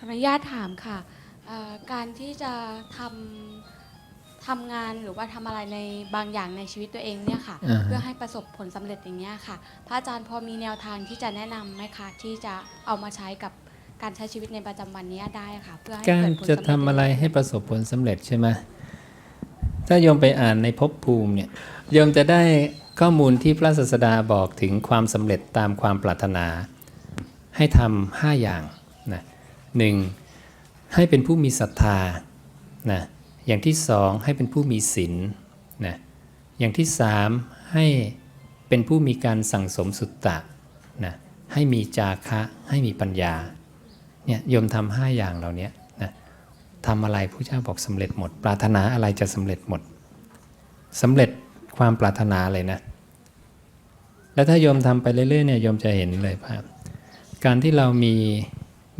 ขออนุญาตถามค่ะเอ่อการที่จะทำทำงานหรือว่าทำอะไรในบางอย่างในชีวิตตัวเองเนี่ยค่ะ อ่าฮะ เพื่อให้ประสบผลสำเร็จอย่างเงี้ยค่ะ พระอาจารย์พอมีแนวทางที่จะแนะนำไหมคะที่จะเอามาใช้กับการใช้ชีวิตในประจำวันเนี้ยได้ค่ะ เพื่อให้การเกิดผลจะสำเร็จทำอะไรให้ประสบผลสำเร็จใช่ไหมถ้าโยมไปอ่านในภพภูมิเนี่ยโยมจะได้ข้อมูลที่พระศาสดาบอกถึงความสำเร็จตามความปรารถนา ให้ทำห้าอย่าง หนึ่งให้เป็นผู้มีศรัทธานะอย่างที่สองให้เป็นผู้มีศีลนะอย่างที่สามให้เป็นผู้มีการสั่งสมสุตตะนะให้มีจาคะให้มีปัญญาเนี่ยโยมทำห้าอย่างเหล่านี้นะทำอะไรผู้เจ้าบอกสำเร็จหมด ปรารถนาอะไรจะสำเร็จหมดสำเร็จความปรารถนาเลยนะ แล้วถ้าโยมทำไปเรื่อยๆเนี่ยโยมจะเห็นเลยว่าการที่เรามี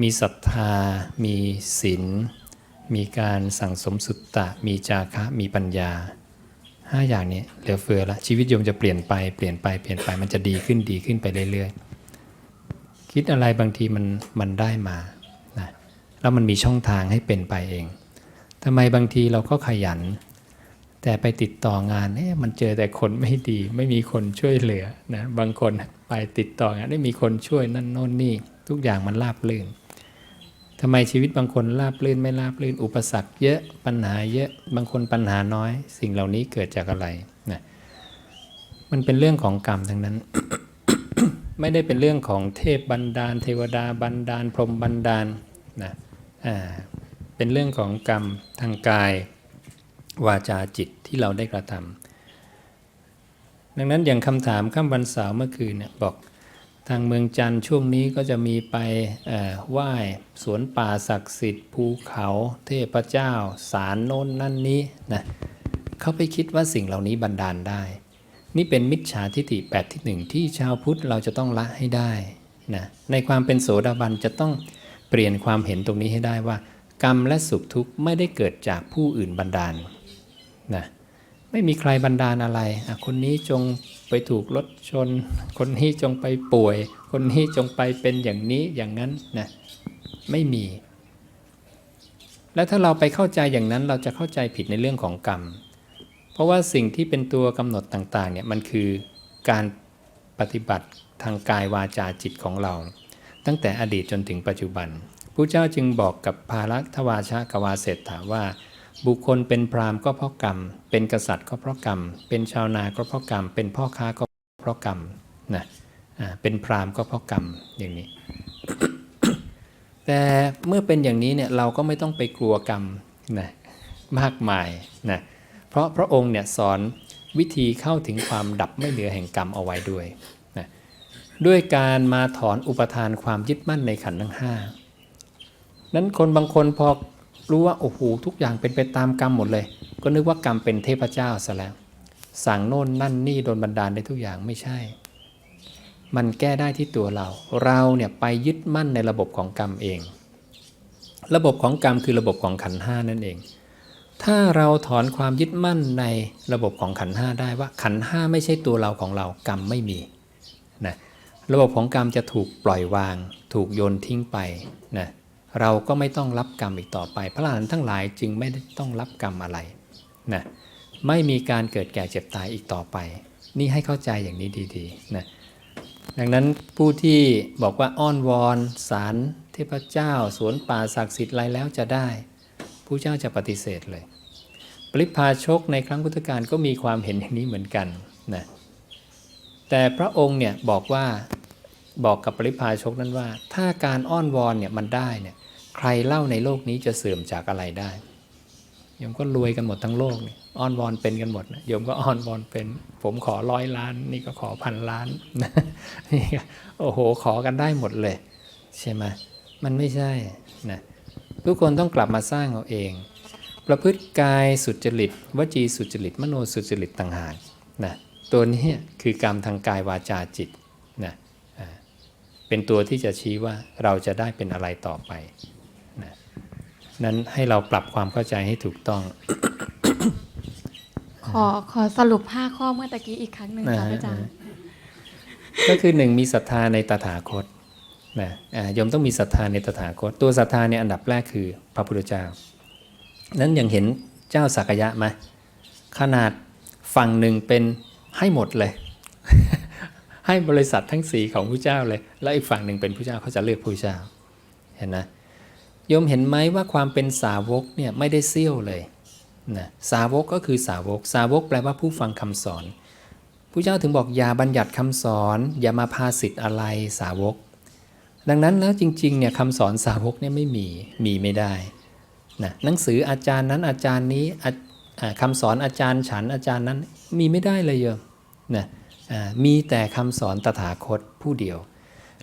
มีศรัทธา มีศีล มีการสั่งสมสุตตะ มีจาคะ มีปัญญาห้าอย่างนี้เหลือเฟือละชีวิตโยมจะเปลี่ยนไปเปลี่ยนไปเปลี่ยนไปมันจะดีขึ้นดีขึ้นไปเรื่อยๆ คิดอะไรบางทีมันมันได้มานะแล้วมันมีช่องทางให้เป็นไปเองทำไมบางทีเราก็ขยัน แต่ไปติดต่องานเอ๊ะมันเจอแต่คนไม่ดี ไม่มีคนช่วยเหลือนะบางคนไปติดต่องานได้มีคนช่วยนั่นโน่นนี่ ทุกอย่างมันราบลื่น ทำไมชีวิตบางคนราบลื่นไม่ราบลื่น อุปสรรคเยอะปัญหาเยอะบางคนปัญหาน้อย สิ่งเหล่านี้เกิดจากอะไรนะมันเป็นเรื่องของกรรมทั้งนั้น ไม่ได้เป็นเรื่องของเทพบันดาล เทวดาบันดาล พรหมบันดาลนะอ่าเป็นเรื่องของกรรมทางกาย วาจาจิตที่เราได้กระทำดังนั้นอย่างคำถามข้ามวันเสาร์เมื่อคืนเนี่ยบอก ทางเมืองจันทร์ช่วงนี้ก็จะมีไปไหว้สวนป่าศักดิ์สิทธิ์ภูเขาเทพเจ้า สารโน้นนั่นนี้นะเขาไปคิดว่าสิ่งเหล่านี้บันดาลได้ นี่เป็นมิจฉาทิฏฐิแบบที่หนึ่งที่ชาวพุทธเราจะต้องละให้ได้นะในความเป็นโสดาบันจะต้องเปลี่ยนความเห็นตรงนี้ให้ได้ว่า กรรมและสุขทุกข์ไม่ได้เกิดจากผู้อื่นบันดาลนะ ไม่มีใครบันดาลอะไระคนนี้จงไปถูกรถชน คนนี้จงไปป่วย คนนี้จงไปเป็นอย่างนี้อย่างนั้นนะไม่มี แล้วถ้าเราไปเข้าใจอย่างนั้นเราจะเข้าใจผิดในเรื่องของกรรม เพราะว่าสิ่งที่เป็นตัวกำหนดต่างๆเนี่ยมันคือการปฏิบัติทางกายวาจาจิตของเรา ตั้งแต่อดีตจนถึงปัจจุบันพระเจ้าจึงบอกกับภารัทวาชะกวาเศรษฐาว่า บุคคลเป็นพราหมณ์ก็เพราะกรรม เป็นกษัตริย์ก็เพราะกรรม เป็นชาวนาก็เพราะกรรม เป็นพ่อค้าก็เพราะกรรมนะอ่าเป็นพราหมณ์ก็เพราะกรรมอย่างนี้ แต่เมื่อเป็นอย่างนี้เนี่ยเราก็ไม่ต้องไปกลัวกรรมนะมากมายนะเพราะพระองค์เนี่ยสอนวิธีเข้าถึงความดับไม่เหลือแห่งกรรมเอาไว้ด้วยนะด้วยการมาถอนอุปทานความยึดมั่นในขันธ์ทั้งห้านั้นคนบางคนพอ รู้ว่าโอ้โหทุกอย่างเป็นไปตามกรรมหมดเลย ก็นึกว่ากรรมเป็นเทพเจ้าซะแล้วสั่งโน่นนั่นนี่โดนบันดาลได้ทุกอย่างไม่ใช่ มันแก้ได้ที่ตัวเรา เราเนี่ยไปยึดมั่นในระบบของกรรมเอง ระบบของกรรมคือระบบของขันห้านั่นเอง ถ้าเราถอนความยึดมั่นในระบบของขันห้าได้ว่า ขันห้าไม่ใช่ตัวเราของเรากรรมไม่มีนะระบบของกรรมจะถูกปล่อยวาง ถูกโยนทิ้งไปนะ เราก็ไม่ต้องรับกรรมอีกต่อไป พระอรหันต์ทั้งหลายจึงไม่ต้องรับกรรมอะไรนะไม่มีการเกิดแก่เจ็บตายอีกต่อไป นี่ให้เข้าใจอย่างนี้ดีๆนะดังนั้นผู้ที่บอกว่าอ้อนวอนสารเทพเจ้า สวนป่าศักดิ์สิทธิ์ไรแล้วจะได้ผู้เจ้าจะปฏิเสธเลย ปริพาชกในครั้งพุทธกาลก็มีความเห็นอย่างนี้เหมือนกันนะแต่พระองค์เนี่ยบอกว่า บอกกับปริพาชกนั้นว่า ถ้าการอ้อนวอนเนี่ยมันได้เนี่ยใครเล่าในโลกนี้จะเสื่อมจากอะไรได้โยมก็รวยกันหมดทั้งโลกเนี่ยอ้อนวอนเป็นกันหมดนะโยมก็อ้อนวอนเป็น ผมขอร้อยล้าน นี่ก็ขอพันล้านนี่โอ้โหขอกันได้หมดเลย ใช่ไหมมันไม่ใช่นะทุกคนต้องกลับมาสร้างเอาเอง ประพฤติกายสุจริตวจีสุจริต มโนสุจริตต่างหากนะตัวนี้คือกรรมทางกายวาจาจิต เป็นตัวที่จะชี้ว่าเราจะได้เป็นอะไรต่อไปนั้นให้เราปรับความเข้าใจให้ถูกต้อง ขอขอสรุป5ข้อเมื่อตะกี้อีกครั้งหนึ่งค่ะอ่าพระอาจารย์ก็คือหนึ่งมีศรัทธาในตถาคตนะอ่าโยมต้องมีศรัทธาในตถาคต ตัวศรัทธาเนี่ยอันดับแรกคือพระพุทธเจ้า นั้นยังเห็นเจ้าสักยะไหมขนาดฝั่งหนึ่งเป็นให้หมดเลย ให้บริษัททั้งสีของพระเจ้าเลย แล้วอีกฝั่งหนึ่งเป็นพระเจ้าเขาจะเลือกพระเจ้าเห็นนะโยมเห็นไหมว่าความเป็นสาวกเนี่ยไม่ได้เสี้ยวเลยนะสาวกก็คือสาวก สาวกแปลว่าผู้ฟังคำสอนพระเจ้าถึงบอกอย่าบัญญัติคำสอน อย่ามาพาสิทธิ์อะไรสาวก ดังนั้นแล้วจริงๆเนี่ยคำสอนสาวกเนี่ยไม่มีมีไม่ได้นะหนังสืออาจารย์นั้นอาจารย์นี้อะอ่าคำสอนอาจารย์ฉันอาจารย์นั้นมีไม่ได้เลยโยมนะอ่า มีแต่คำสอนตถาคตผู้เดียว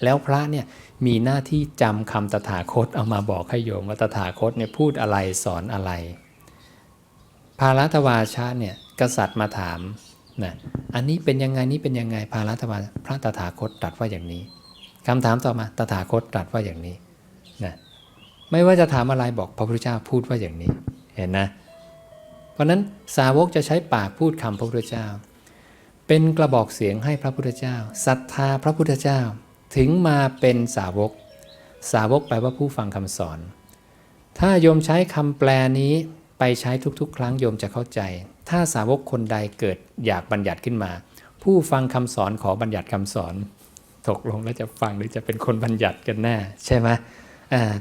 แล้วพระเนี่ยมีหน้าที่จำคำตถาคตเอามาบอกให้โยมว่าตถาคตเนี่ยพูดอะไรสอนอะไร ภารัตวาชาเนี่ยกษัตริย์มาถามนะอันนี้เป็นยังไงนี่เป็นยังไงภารัตวาพระตถาคตตรัสว่าอย่างนี้คำถามต่อมาตถาคตตรัสว่าอย่างนี้นะไม่ว่าจะถามอะไรบอกพระพุทธเจ้าพูดว่าอย่างนี้เห็นนะ เพราะฉะนั้นสาวกจะใช้ปากพูดคำพระพุทธเจ้า เป็นกระบอกเสียงให้พระพุทธเจ้าศรัทธาพระพุทธเจ้า ถึงมาเป็นสาวก สาวกแปลว่าผู้ฟังคำสอน ถ้าโยมใช้คำแปลนี้ไปใช้ทุกๆ ครั้งโยมจะเข้าใจ ถ้าสาวกคนใดเกิดอยากบัญญัติขึ้นมา ผู้ฟังคำสอนขอบัญญัติคำสอน ตกลงแล้วจะฟังหรือจะเป็นคนบัญญัติกันแน่ใช่ไหม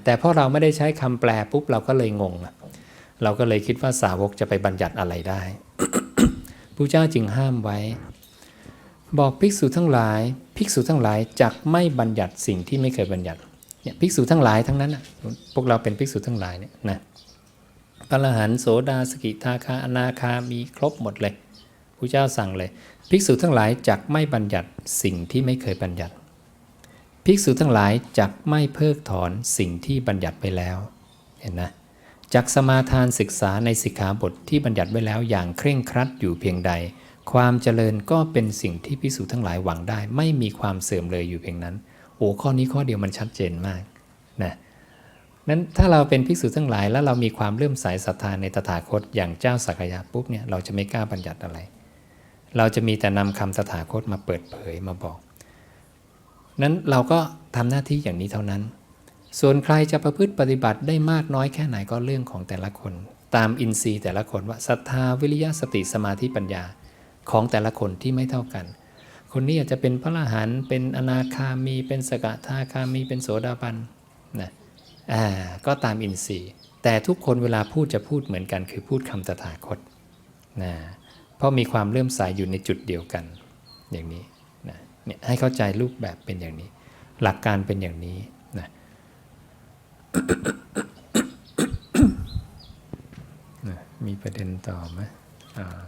แต่เพราะเราไม่ได้ใช้คำแปลปุ๊บเราก็เลยงง เราก็เลยคิดว่าสาวกจะไปบัญญัติอะไรได้พระเจ้าจึงห้ามไว้ บอกภิกษุทั้งหลาย ภิกษุทั้งหลายจักไม่บัญญัติสิ่งที่ไม่เคยบัญญัติเนี่ยภิกษุทั้งหลายทั้งนั้นนะพวกเราเป็นภิกษุทั้งหลายเนี่ยนะพระอรหันต์โสดาสกิทาคาอนาคามีครบหมดเลยพระเจ้าสั่งเลย ภิกษุทั้งหลายจักไม่บัญญัติสิ่งที่ไม่เคยบัญญัติ ภิกษุทั้งหลายจักไม่เพิกถอนสิ่งที่บัญญัติไปแล้วเห็นนะจักสมาทานศึกษาในสิกขาบทที่บัญญัติไว้แล้วอย่างเคร่งครัดอยู่เพียงใด ความเจริญก็เป็นสิ่งที่ภิกษุทั้งหลายหวังได้ ไม่มีความเสื่อมเลยอยู่เพียงนั้นโอ้ข้อนี้ข้อเดียวมันชัดเจนมากนะนั้นถ้าเราเป็นภิกษุทั้งหลาย แล้วเรามีความเลื่อมใสศรัทธาในตถาคตอย่างเจ้าสักยะปุ๊บเนี่ยเราจะไม่กล้าบัญญัติอะไร เราจะมีแต่นำคำตถาคตมาเปิดเผยมาบอก นั้นเราก็ทำหน้าที่อย่างนี้เท่านั้น ส่วนใครจะประพฤติปฏิบัติได้มากน้อยแค่ไหนก็เรื่องของแต่ละคน ตามอินทรีย์แต่ละคนว่าศรัทธาวิริยะสติสมาธิปัญญา ของแต่ละคนที่ไม่เท่ากัน คนนี้อาจจะเป็นพระอรหันต์เป็นอนาคามี เป็นสกทาคามี เป็นโสดาบันนะอ่าก็ตามอินทรีย์ แต่ทุกคนเวลาพูดจะพูดเหมือนกัน คือพูดคำตถาคตนะเพราะมีความเลื่อมใสยอยู่ในจุดเดียวกันอย่างนี้นะเนี่ยให้เข้าใจรูปแบบเป็นอย่างนี้ หลักการเป็นอย่างนี้นะมีประเด็นต่อไหมอ่า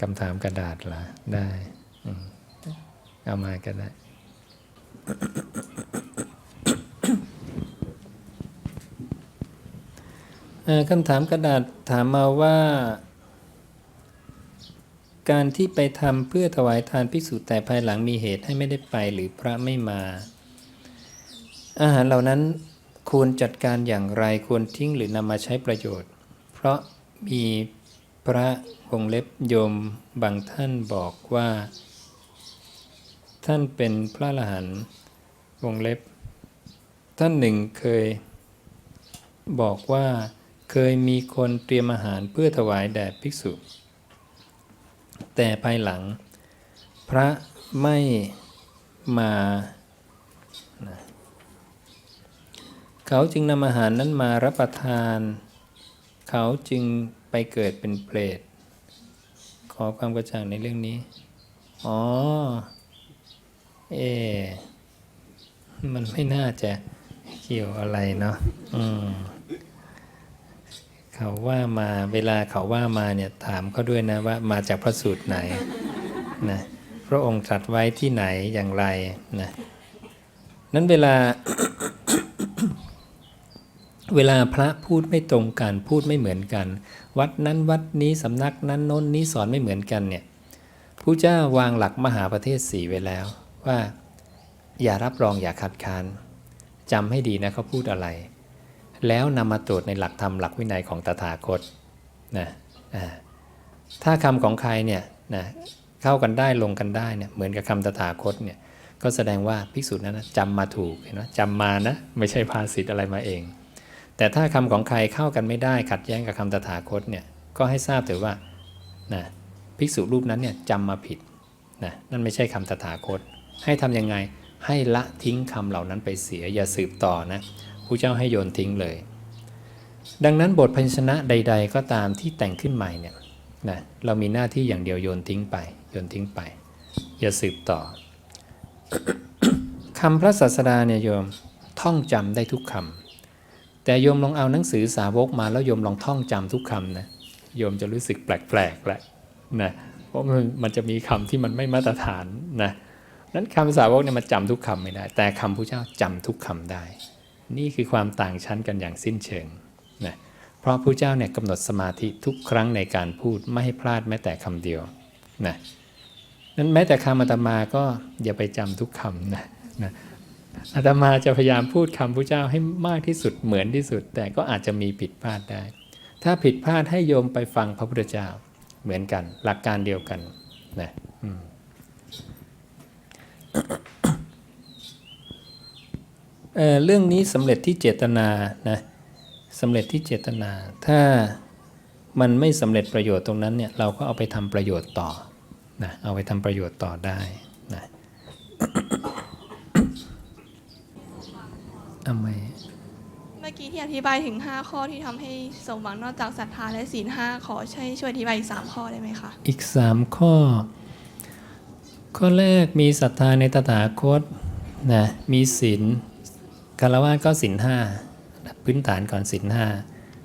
คำถามกระดาษละได้ เอามาก็ได้ คำถามกระดาษถามมาว่า การที่ไปทำเพื่อถวายทานภิกษุแต่ภายหลังมีเหตุให้ไม่ได้ไปหรือพระไม่มา อาหารเหล่านั้นควรจัดการอย่างไรควรทิ้งหรือนำมาใช้ประโยชน์ เพราะมี พระวงเล็บโยมบางท่านบอกว่า ท่านเป็นพระอรหันต์วงเล็บ ท่านหนึ่งเคย บอกว่าเคยมีคนเตรียมอาหารเพื่อถวายแด่ภิกษุ แต่ภายหลัง พระไม่มาเขาจึงนำอาหารนั้นมารับประทาน เขาจึง ไปเกิดเป็นเปรตขอความกระจ่างในเรื่องนี้ อ๋อ เอ มันไม่น่าจะเกี่ยวอะไรเนาะอืมเขาว่ามาเวลาเขาว่ามาเนี่ยถามเขาด้วยนะว่ามาจากพระสูตรไหนนะพระองค์ตรัสไว้ที่ไหนอย่างไรนะนั้นเวลา เวลาพระพูดไม่ตรงกันพูดไม่เหมือนกัน วัดนั้นวัดนี้สำนักนั้นโน้นนี้สอนไม่เหมือนกันเนี่ยผู้เจ้าวางหลักมหาประเทศสี่ไว้แล้ว ว่า อย่ารับรองอย่าคัดค้านจำให้ดีนะเขาพูดอะไร แล้วนำมาตรวจในหลักธรรมหลักวินัยของตถาคตนะถ้าคำของใครเนี่ยนะเข้ากันได้ลงกันได้เนี่ยเหมือนกับคำตถาคตเนี่ยก็แสดงว่าภิกษุนั้นนะจำมาถูกเห็นไหมจำมานะไม่ใช่ภาษิตอะไรมาเอง แต่ถ้าคำของใครเข้ากันไม่ได้ขัดแย้งกับคำตถาคตเนี่ยก็ให้ทราบถือว่านะภิกษุรูปนั้นเนี่ยจำมาผิดนะนั่นไม่ใช่คำตถาคต ให้ทำยังไงให้ละทิ้งคำเหล่านั้นไปเสียอย่าสืบต่อนะผู้เจ้าให้โยนทิ้งเลย ดังนั้นบทพันชนะใด ๆ ก็ตามที่แต่งขึ้นใหม่เนี่ยนะเรามีหน้าที่อย่างเดียวโยนทิ้งไปโยนทิ้งไป อย่าสืบต่อคำพระศาสดาเนี่ยโยมท่องจำได้ทุกคำ แต่โยมลองเอาหนังสือสาวกมาแล้วโยมลองท่องจำทุกคำนะโยมจะรู้สึกแปลกๆแหละนะเพราะมันมันจะมีคำที่มันไม่มาตรฐานนะนั้นคำสาวกเนี่ยมันจำทุกคำไม่ได้ แต่คำพระเจ้าจำทุกคำได้ นี่คือความต่างชั้นกันอย่างสิ้นเชิงนะเพราะพระเจ้าเนี่ยกำหนดสมาธิทุกครั้งในการพูดไม่ให้พลาดแม้แต่คำเดียวนะนั้นแม้แต่คำอาตมาก็อย่าไปจำทุกคำนะนะ อาตมาจะพยายามพูดคำพระเจ้าให้มากที่สุดเหมือนที่สุด แต่ก็อาจจะมีผิดพลาดได้ ถ้าผิดพลาดให้โยมไปฟังพระพุทธเจ้าเหมือนกัน หลักการเดียวกันนะเเรื่องนี้สำเร็จที่เจตนานะสำเร็จที่เจตนา ถ้ามันไม่สำเร็จประโยชน์ตรงนั้นเนี่ยเราก็เอาไปทำประโยชน์ต่อนะเอาไปทำประโยชน์ต่อได้นะ ทำไม เมื่อกี้ที่อธิบายถึง 5 ข้อที่ทำให้สมหวังนอกจากศรัทธาและศีลห้าขอช่วยช่วยอธิบายอีก3ข้อได้ไหมคะ อีกสามข้อ ข้อแรกมีศรัทธาในตถาคตนะมีศีลคารวะก็ศีลห้าพื้นฐานก่อนศีลห้า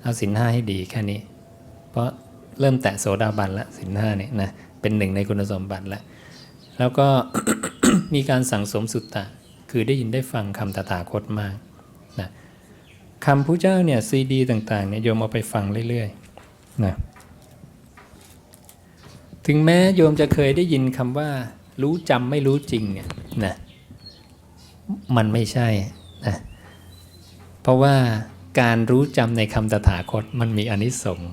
เอาศีลห้าให้ดีแค่นี้ เพราะเริ่มแตะโสดาบันละศีลห้าเนี่ยนะเป็นหนึ่งในคุณสมบัติแล้วแล้วก็ มีการสั่งสมสุตตะ คือได้ยินได้ฟังคำตถาคตมาก นะคำพระเจ้าเนี่ยซีดีต่างๆเนี่ยโยมเอาไปฟังเรื่อยๆนะถึงแม้โยมจะเคยได้ยินคำว่า รู้จำไม่รู้จริงเนี่ยนะมันไม่ใช่นะเพราะว่าการรู้จำในคำตถาคตมันมีอนิสงส์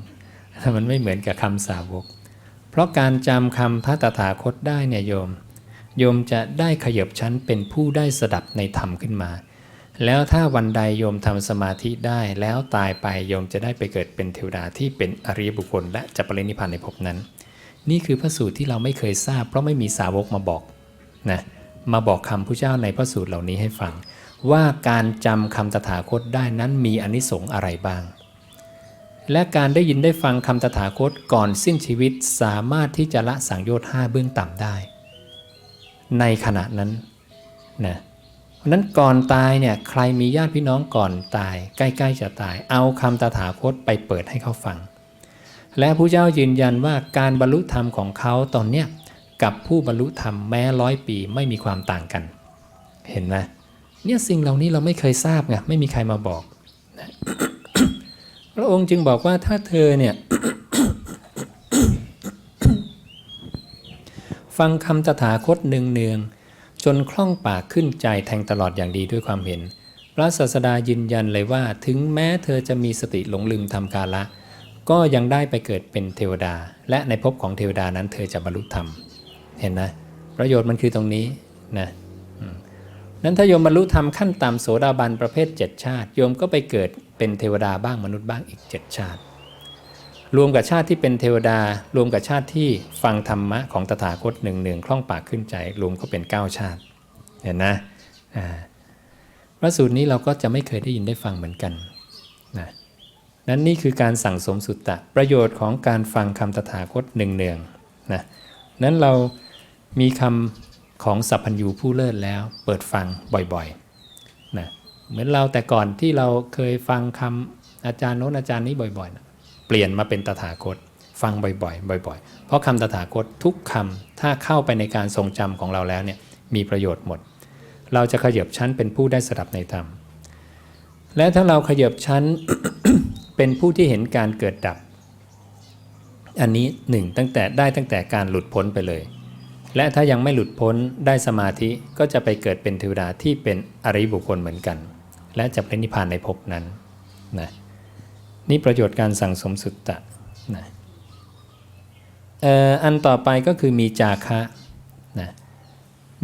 มันไม่เหมือนกับคำสาวก เพราะการจำคำพระตถาคตได้เนี่ยโยม โยมจะได้ขยบชั้นเป็นผู้ได้สดับในธรรมขึ้นมา แล้วถ้าวันใดโยมทำสมาธิได้แล้วตายไปโยมจะได้ไปเกิดเป็นเทวดาที่เป็นอริยบุคคล และจะปรินิพพานในภพนั้น นี่คือพระสูตรที่เราไม่เคยทราบ เพราะไม่มีสาวกมาบอกนะมาบอกคำพระเจ้าในพระสูตรเหล่านี้ให้ฟัง ว่าการจำคำตถาคตได้นั้นมีอนิสงส์อะไรบ้าง และการได้ยินได้ฟังคำตถาคตก่อนสิ้นชีวิตสามารถที่จะละสังโยชน์5เบื้องต่ำได้ ในขณะนั้นนะ เพราะนั้นก่อนตายเนี่ยใครมีญาติพี่น้องก่อนตาย ใกล้ๆจะตาย เอาคำตถาคตไปเปิดให้เขาฟัง และพระเจ้ายืนยันว่าการบรรลุธรรมของเขาตอนเนี้ยกับผู้บรรลุธรรมแม้ร้อยปีไม่มีความต่างกัน เห็นไหมเนี่ยสิ่งเหล่านี้เราไม่เคยทราบไงไม่มีใครมาบอกพระองค์จึงบอกว่าถ้าเธอเนี่ยฟังคำตถาคตเนืองๆ จนคล่องปากขึ้นใจแทงตลอดอย่างดีด้วยความเห็น พระศาสดายืนยันเลยว่า ถึงแม้เธอจะมีสติหลงลืมทำกาละ ก็ยังได้ไปเกิดเป็นเทวดา และในภพของเทวดานั้นเธอจะบรรลุธรรม เห็นนะ ประโยชน์มันคือตรงนี้นะนั้นถ้าโยมบรรลุธรรมขั้นต่ำโสดาบันประเภท 7 ชาติ โยมก็ไปเกิดเป็นเทวดาบ้างมนุษย์บ้างอีก 7 ชาติ รวมกับชาติที่เป็นเทวดา รวมกับชาติที่ฟังธรรมะของตถาคตหนึ่งหนึ่งคล่องปากขึ้นใจ รวมก็เป็น 9 ชาติ เห็นนะพระสูตรนี้เราก็จะไม่เคยได้ยินได้ฟังเหมือนกันนะนั้นนี่คือการสั่งสมสุตตะ ประโยชน์ของการฟังคำตถาคตหนึ่งเนืองนะนั้นเรามีคำของสัพพัญญูผู้เลิศแล้ว เปิดฟังบ่อยๆนะเหมือนเราแต่ก่อนที่เราเคยฟังคำอาจารย์โน้นอาจารย์นี้บ่อยๆนะ เปลี่ยนมาเป็นตถาคต ฟังบ่อยๆ บ่อย ๆ เพราะคำตถาคตทุกคำถ้าเข้าไปในการทรงจำของเราแล้วเนี่ยมีประโยชน์หมด เราจะขยับชั้นเป็นผู้ได้สดับในธรรม และถ้าเราขยับชั้นเป็นผู้ที่เห็นการเกิดดับ อันนี้หนึ่งตั้งแต่ได้ตั้งแต่การหลุดพ้นไปเลย และถ้ายังไม่หลุดพ้นได้สมาธิก็จะไปเกิดเป็นเทวดาที่เป็นอริบุคคลเหมือนกัน และจะเป็นนิพพานในภพนั้นนะ นี่ประโยชน์การสั่งสมสุตตะนะอ,อันต่อไปก็คือมีจาคะนะ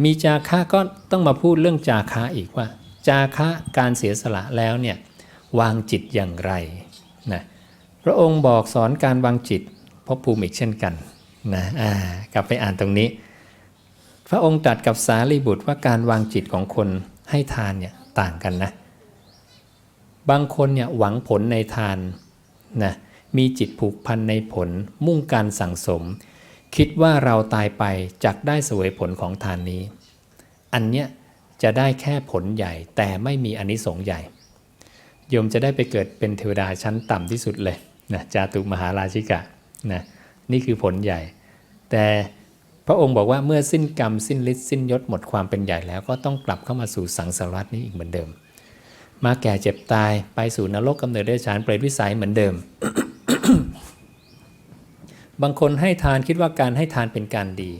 มีจาคะก็ต้องมาพูดเรื่องจาคะอีกว่า จาคะการเสียสละแล้วเนี่ยวางจิตอย่างไรนะพระองค์บอกสอนการวางจิตพบภูมิอีกเช่นกันนะกลับไปอ่านตรงนี้ พระองค์ตรัสกับสารีบุตรว่าการวางจิตของคนให้ทานเนี่ยต่างกันนะ บางคนเนี่ยหวังผลในทานนะมีจิตผูกพันในผลมุ่งการสั่งสม คิดว่าเราตายไปจักได้เสวยผลของทานนี้ อันเนี้ยจะได้แค่ผลใหญ่แต่ไม่มีอนิสงส์ใหญ่โยมจะได้ไปเกิดเป็นเทวดาชั้นต่ำที่สุดเลยนะจาตุมหาราชิกะนะนี่คือผลใหญ่ แต่พระองค์บอกว่าเมื่อสิ้นกรรมสิ้นฤทธิ์สิ้นยศหมดความเป็นใหญ่แล้วก็ต้องกลับเข้ามาสู่สังสารวัฏนี้อีกเหมือนเดิม มาแก่เจ็บตายไปสู่นรกกำเนิดเดรัจฉานเปรตวิสัยเหมือนเดิม บางคนให้ทานคิดว่าการให้ทานเป็นการดี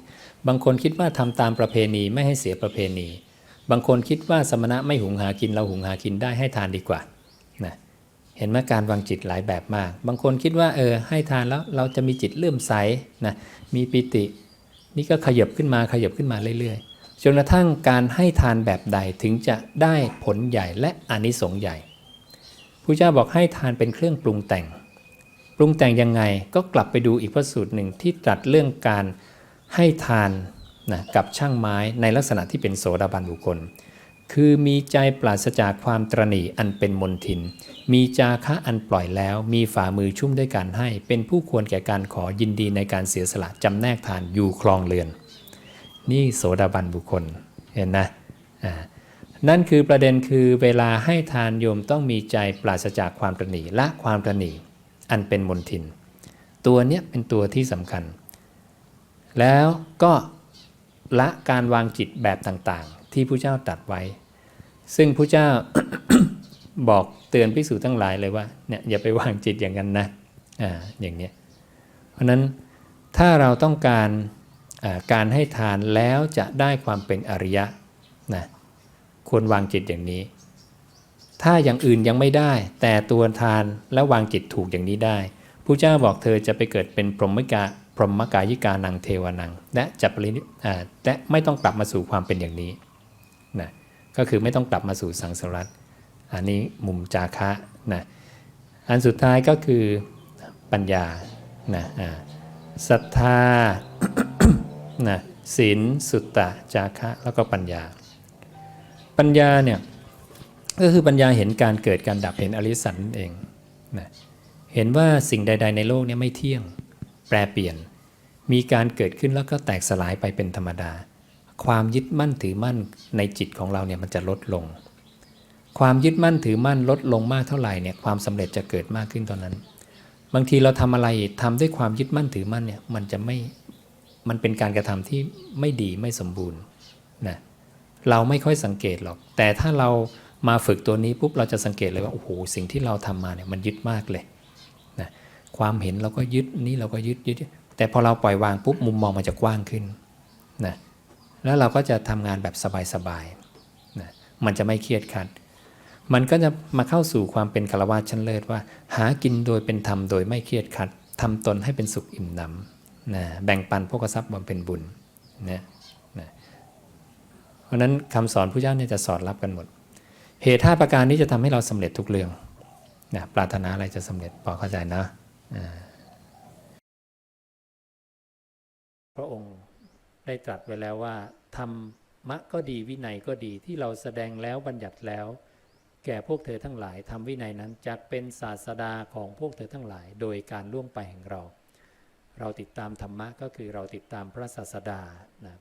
บางคนคิดว่าทำตามประเพณีไม่ให้เสียประเพณี บางคนคิดว่าสมณะไม่หุงหากินเราหุงหากินได้ให้ทานดีกว่านะเห็นไหมการวางจิตหลายแบบมาก บางคนคิดว่าเออให้ทานแล้วเราจะมีจิตเลื่อมใสนะมีปิติ นี่ก็ขยับขึ้นมาขยับขึ้นมาเรื่อยๆ จนกระทั่งการให้ทานแบบใดถึงจะได้ผลใหญ่และอนิสงส์ใหญ่พระเจ้าบอกให้ทานเป็นเครื่องปรุงแต่ง ปรุงแต่งยังไงก็กลับไปดูอีกพระสูตรหนึ่งที่ตรัสเรื่องการให้ทานนะกับช่างไม้ในลักษณะที่เป็นโสดาบันบุคคล คือมีใจปราศจากความตรณีอันเป็นมนทิน มีจาคะอันปล่อยแล้ว มีฝ่ามือชุ่มด้วยการให้ เป็นผู้ควรแก่การขอยินดีในการเสียสละจำแนกทานอยู่คลองเรือน นี่โสดาบันบุคคลเห็นนะนั่นคือประเด็นคือเวลาให้ทานโยมต้องมีใจปราศจากความตรณีละความตรณีอันเป็นมนทิน ตัวเนี้ยเป็นตัวที่สำคัญ แล้วก็ละการวางจิตแบบต่างๆ ที่พระเจ้าตรัสไว้ ซึ่งพระเจ้าบอกเตือนพิสูจน์ทั้งหลายเลยว่าเนี่ยอย่าไปวางจิตอย่างนั้นนะอ่าอย่างเนี้ยเพราะนั้นถ้าเราต้องการ การให้ทานแล้วจะได้ความเป็นอริยะนะควรวางจิตอย่างนี้ ถ้าอย่างอื่นยังไม่ได้ แต่ตัวทานและวางจิตถูกอย่างนี้ได้พระเจ้าบอกเธอจะไปเกิดเป็นพรหมกาพรหมกายิกานังเทวานังและจะปรินิอ่าและไม่ต้องกลับมาสู่ความเป็นอย่างนี้นะก็คือไม่ต้องกลับมาสู่สังสารวัฏอันนี้มุมจาคะนะอันสุดท้ายก็คือปัญญานะอ่าศรัทธา นะศีลสุตตะจาคะแล้วก็ปัญญา ปัญญาเนี่ยก็คือปัญญาเห็นการเกิดการดับเห็นอริสันนั่นเองนะเห็นว่าสิ่งใด ๆ ในโลกเนี้ไม่เที่ยงแปรเปลี่ยน มีการเกิดขึ้นแล้วก็แตกสลายไปเป็นธรรมดา ความยึดมั่นถือมั่นในจิตของเราเนี่ยมันจะลดลง ความยึดมั่นถือมั่นลดลงมากเท่าไหร่เนี่ยความสำเร็จจะเกิดมากขึ้นตอนนั้น บางทีเราทำอะไรทำด้วยความยึดมั่นถือมั่นเนี่ยมันจะไม่ มันเป็นการกระทำที่ไม่ดีไม่สมบูรณ์นะเราไม่ค่อยสังเกตหรอก แต่ถ้าเรามาฝึกตัวนี้ปุ๊บเราจะสังเกตเลยว่าโอ้โหสิ่งที่เราทำมาเนี่ยมันยึดมากเลยนะความเห็นเราก็ยึดนี้เราก็ยึดยึดแต่พอเราปล่อยวางปุ๊บมุมมองมันจะกว้างขึ้นนะแล้วเราก็จะทำงานแบบสบายๆนะมันจะไม่เครียดขัดมันก็จะมาเข้าสู่ความเป็นคารวะชั้นเลิศว่า หากินโดยเป็นธรรมโดยไม่เครียดขัดทำตนให้เป็นสุขอิ่มหนำ นะแบ่งปันพวกทรัพย์บำเพ็ญบุญนะนะเพราะนั้นคำสอนพระเจ้าเนี่ยจะสอดรับกันหมด เหตุห้าประการนี้จะทำให้เราสำเร็จทุกเรื่องนะปรารถนาอะไรจะสำเร็จพอเข้าใจนะพระองค์ได้ตรัสไว้แล้วว่าธรรมะก็ดีวินัยก็ดีที่เราแสดงแล้วบัญญัติแล้ว แก่พวกเธอทั้งหลายทำวินัยนั้นจะเป็นศาสดาของพวกเธอทั้งหลาย โดยการล่วงไปแห่งเรา เราติดตามธรรมะก็คือเราติดตามพระศาสดานะ